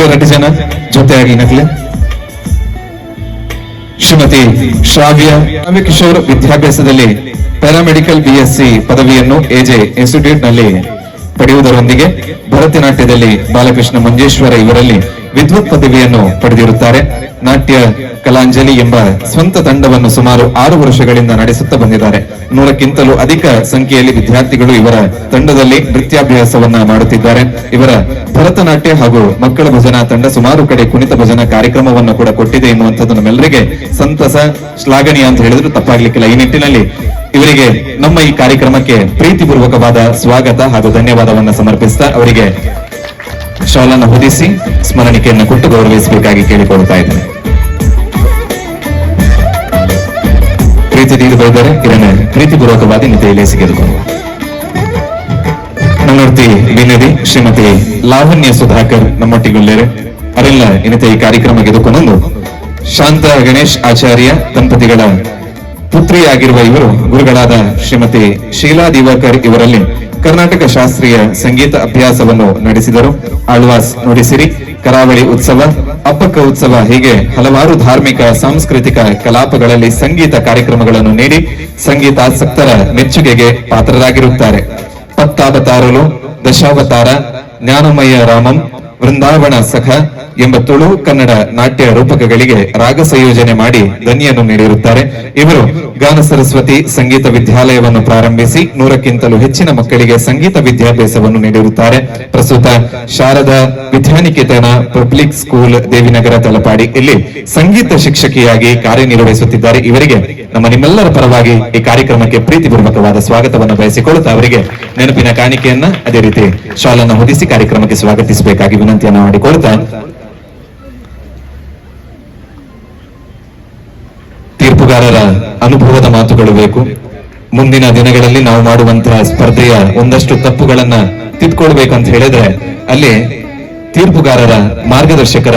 ಎರಡು ಜನ ಜೊತೆಯಾಗಿ ನಗಲೆ ಶ್ರೀಮತಿ ಶ್ರಾವ್ಯ ಶ್ರಾವ್ಯ ಕಿಶೋರ್ ವಿದ್ಯಾಭ್ಯಾಸದಲ್ಲಿ ಪ್ಯಾರಾಮೆಡಿಕಲ್ ಬಿಎಸ್ಸಿ ಪದವಿಯನ್ನು ಎಜೆ ಇನ್ಸ್ಟಿಟ್ಯೂಟ್ನಲ್ಲಿ ಪಡೆಯುವುದರೊಂದಿಗೆ ಭರತನಾಟ್ಯದಲ್ಲಿ ಬಾಲಕೃಷ್ಣ ಮಂಜೇಶ್ವರ ಇವರಲ್ಲಿ ವಿದ್ವತ್ ಪದವಿಯನ್ನು ಪಡೆದಿರುತ್ತಾರೆ. ನಾಟ್ಯ ಕಲಾಂಜಲಿ ಎಂಬ ಸ್ವಂತ ತಂಡವನ್ನು ಸುಮಾರು ಆರು ವರ್ಷಗಳಿಂದ ನಡೆಸುತ್ತಾ ಬಂದಿದ್ದಾರೆ. ನೂರಕ್ಕಿಂತಲೂ ಅಧಿಕ ಸಂಖ್ಯೆಯಲ್ಲಿ ವಿದ್ಯಾರ್ಥಿಗಳು ಇವರ ತಂಡದಲ್ಲಿ ನೃತ್ಯಾಭ್ಯಾಸವನ್ನ ಮಾಡುತ್ತಿದ್ದಾರೆ. ಇವರ ಭರತನಾಟ್ಯ ಹಾಗೂ ಮಕ್ಕಳ ಭಜನಾ ತಂಡ ಸುಮಾರು ಕಡೆ ಕುಣಿತ ಭಜನಾ ಕಾರ್ಯಕ್ರಮವನ್ನು ಕೂಡ ಕೊಟ್ಟಿದೆ ಎನ್ನುವಂಥದ್ದು ನಮ್ಮೆಲ್ಲರಿಗೆ ಸಂತಸ, ಶ್ಲಾಘನೀಯ ಅಂತ ಹೇಳಿದ್ರು ತಪ್ಪಾಗ್ಲಿಕ್ಕಿಲ್ಲ. ಈ ನಿಟ್ಟಿನಲ್ಲಿ ಇವರಿಗೆ ನಮ್ಮ ಈ ಕಾರ್ಯಕ್ರಮಕ್ಕೆ ಪ್ರೀತಿಪೂರ್ವಕವಾದ ಸ್ವಾಗತ ಹಾಗೂ ಧನ್ಯವಾದವನ್ನ ಸಮರ್ಪಿಸ್ತಾ ಅವರಿಗೆ ಶಾಲನ್ನು ಹೊದಿಸಿ ಸ್ಮರಣಿಕೆಯನ್ನು ಕೊಟ್ಟು ಗೌರವಿಸಬೇಕಾಗಿ ಕೇಳಿಕೊಳ್ತಾ ಇದ್ದೇನೆ. ಪ್ರೀತಿ ತೀರು ಬೈದರೆ ಇದನ್ನು ಪ್ರೀತಿಪೂರ್ವಕವಾಗಿ ನಿತೆಯಲ್ಲಿ ಸಿಗೆದುಕೊಳ್ಳುವ. ನನ್ನೊಡ್ತಿ ವಿನದಿ ಶ್ರೀಮತಿ ಲಾವಣ್ಯ ಸುಧಾಕರ್ ನಮ್ಮೊಟ್ಟಿಗೊಳ್ಳೇರೆ ಅವರೆಲ್ಲ ಇನ್ನತೆ ಈ ಕಾರ್ಯಕ್ರಮ ಗೆದುಕೊಂಡು ಶಾಂತ ಗಣೇಶ್ ಆಚಾರ್ಯ ದಂಪತಿಗಳ ಪುತ್ರಿಯಾಗಿರುವ ಇವರು, ಗುರುಗಳಾದ ಶ್ರೀಮತಿ ಶೀಲಾ ದಿವಾಕರ್ ಇವರಲ್ಲಿ ಕರ್ನಾಟಕ ಶಾಸ್ತ್ರೀಯ ಸಂಗೀತ ಅಭ್ಯಾಸವನ್ನು ನಡೆಸಿದರು. ಆಳ್ವಾಸ್ ನುಡಿಸಿರಿ ಕರಾವಳಿ ಉತ್ಸವ, ಅಪ್ಪಕ್ಕ ಉತ್ಸವ ಹೀಗೆ ಹಲವಾರು ಧಾರ್ಮಿಕ, ಸಾಂಸ್ಕೃತಿಕ ಕಲಾಪಗಳಲ್ಲಿ ಸಂಗೀತ ಕಾರ್ಯಕ್ರಮಗಳನ್ನು ನೀಡಿ ಸಂಗೀತಾಸಕ್ತರ ಮೆಚ್ಚುಗೆಗೆ ಪಾತ್ರರಾಗಿರುತ್ತಾರೆ. ಪತ್ತಾವತಾರಲು ದಶಾವತಾರ, ಜ್ಞಾನಮಯ ರಾಮಂ, ವೃಂದಾವನ ಸಖ ಎಂಬ ತುಳು ಕನ್ನಡ ನಾಟ್ಯ ರೂಪಕಗಳಿಗೆ ರಾಗ ಸಂಯೋಜನೆ ಮಾಡಿ ಧ್ವನಿಯನ್ನು ನೀಡಿರುತ್ತಾರೆ. ಇವರು ಗಾನ ಸರಸ್ವತಿ ಸಂಗೀತ ವಿದ್ಯಾಲಯವನ್ನು ಪ್ರಾರಂಭಿಸಿ ನೂರಕ್ಕಿಂತಲೂ ಹೆಚ್ಚಿನ ಮಕ್ಕಳಿಗೆ ಸಂಗೀತ ವಿದ್ಯಾಭ್ಯಾಸವನ್ನು ನೀಡಿರುತ್ತಾರೆ. ಪ್ರಸ್ತುತ ಶಾರದಾ ವಿದ್ಯಾನಿಕೇತನ ಪಬ್ಲಿಕ್ ಸ್ಕೂಲ್ ದೇವಿನಗರ ತಲಪಾಡಿ ಇಲ್ಲಿ ಸಂಗೀತ ಶಿಕ್ಷಕಿಯಾಗಿ ಕಾರ್ಯನಿರ್ವಹಿಸುತ್ತಿದ್ದಾರೆ. ಇವರಿಗೆ ನಮ್ಮ ನಿಮ್ಮೆಲ್ಲರ ಪರವಾಗಿ ಈ ಕಾರ್ಯಕ್ರಮಕ್ಕೆ ಪ್ರೀತಿಪೂರ್ವಕವಾದ ಸ್ವಾಗತವನ್ನು ಬಯಸಿಕೊಳ್ಳುತ್ತಾ ಅವರಿಗೆ ನೆನಪಿನ ಕಾಣಿಕೆಯನ್ನ ಅದೇ ರೀತಿ ಶಾಲನ್ನು ಹೊದಿಸಿ ಕಾರ್ಯಕ್ರಮಕ್ಕೆ ಸ್ವಾಗತಿಸಬೇಕಾಗಿ ವಿನಂತಿಯನ್ನು ಮಾಡಿಕೊಳ್ತಾ ತೀರ್ಪುಗಾರರ ಅನುಭವದ ಮಾತುಗಳು ಬೇಕು. ಮುಂದಿನ ದಿನಗಳಲ್ಲಿ ನಾವು ಮಾಡುವಂತಹ ಸ್ಪರ್ಧೆಯ ಒಂದಷ್ಟು ತಪ್ಪುಗಳನ್ನ ತಿದ್ಕೊಳ್ಬೇಕಂತ ಹೇಳಿದ್ರೆ ಅಲ್ಲಿ ತೀರ್ಪುಗಾರರ ಮಾರ್ಗದರ್ಶಕರ